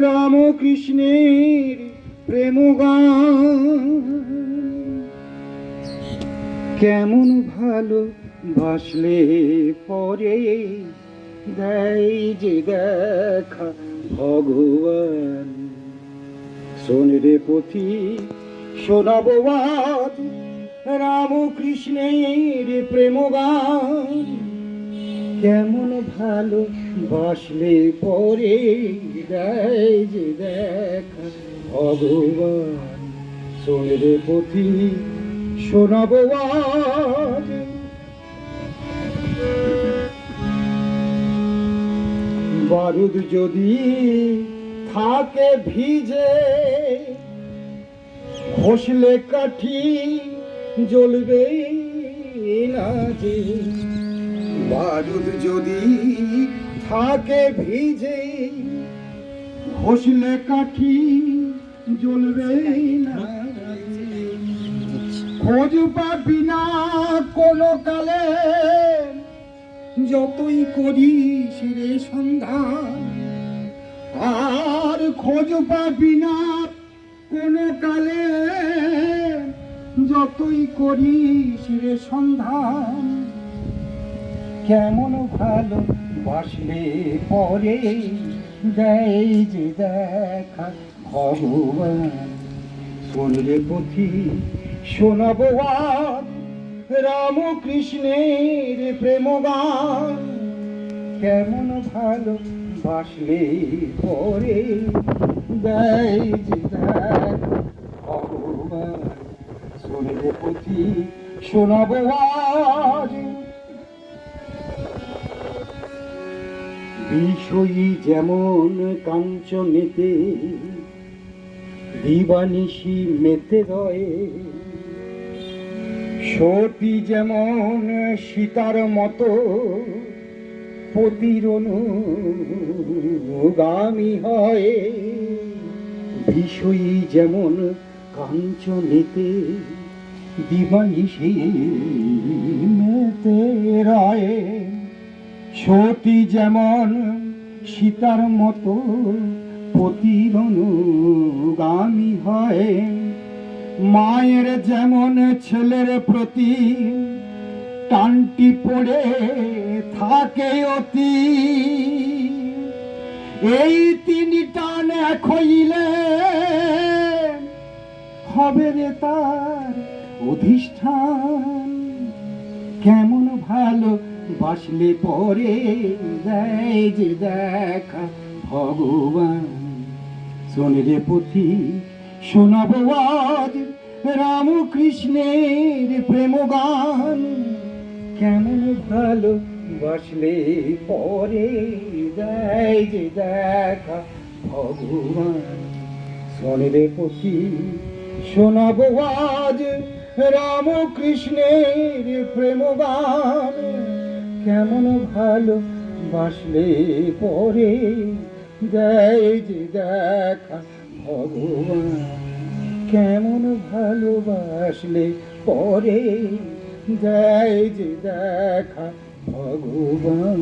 রামকৃষ্ণের প্রেম কেমন ভালো বাসলে পরে দেয় যে দেখা ভগবান। শোন রে পথি, শোনাবো রামকৃষ্ণের প্রেম গান কেমন ভালো বাসলে পরে যে দেখা। ভগবান শোনরে পথি, শোনাবো বারুদ যদি থাকে ভিজে, ঘষলে কাঠি জ্বলবে না যে। বারুদ যদি থাকে ভিজে, ঘষলে কাঠি জ্বলবে না। খোঁজ পাবি না কোনো কালে, যতই করিস রে সন্ধান। আর খোঁজ পাবি না কোনো কালে, যতই করিস রে সন্ধান। কেমন ভালো বাসলে পরে দেয় যে দেখা ভগবান শোনলে পথি শোনাবো রামকৃষ্ণের প্রেম কেমন ভালো বাসলে পরে দেয় যে ভগবান শোনলে পথি শোনাবো বিষয়ী যেমন কাঞ্চনেতে, দিবানিশি মেতে রয়ে। সতী যেমন সীতার মতো পতিরনুগামী হয়, বিষয়ী যেমন কাঞ্চনেতে, দিবানিশি মেতে রয়ে। সতী যেমন সীতার মতো প্রতিরনুগামী হয়, মায়ের যেমন ছেলের প্রতি টানটি পড়ে থাকে অতি। এই তিনি টান খইলে হবে রে তার অধিষ্ঠান। কেমন ভালো বাসলে পরে যে দেখা ভগবান। শোন রে পুঁথি, শোনাবো আজ রামকৃষ্ণের প্রেম গান কেমন ভালো বসলে পরে যে দেখা ভগবান। শোন রে পুঁথি, শোনাবো আজ রামকৃষ্ণের প্রেম গান কেমন ভালো বাসলে পরে দেয় যে দেখা ভগবান। কেমন ভালোবাসলে পরে দেয় যে দেখা ভগবান।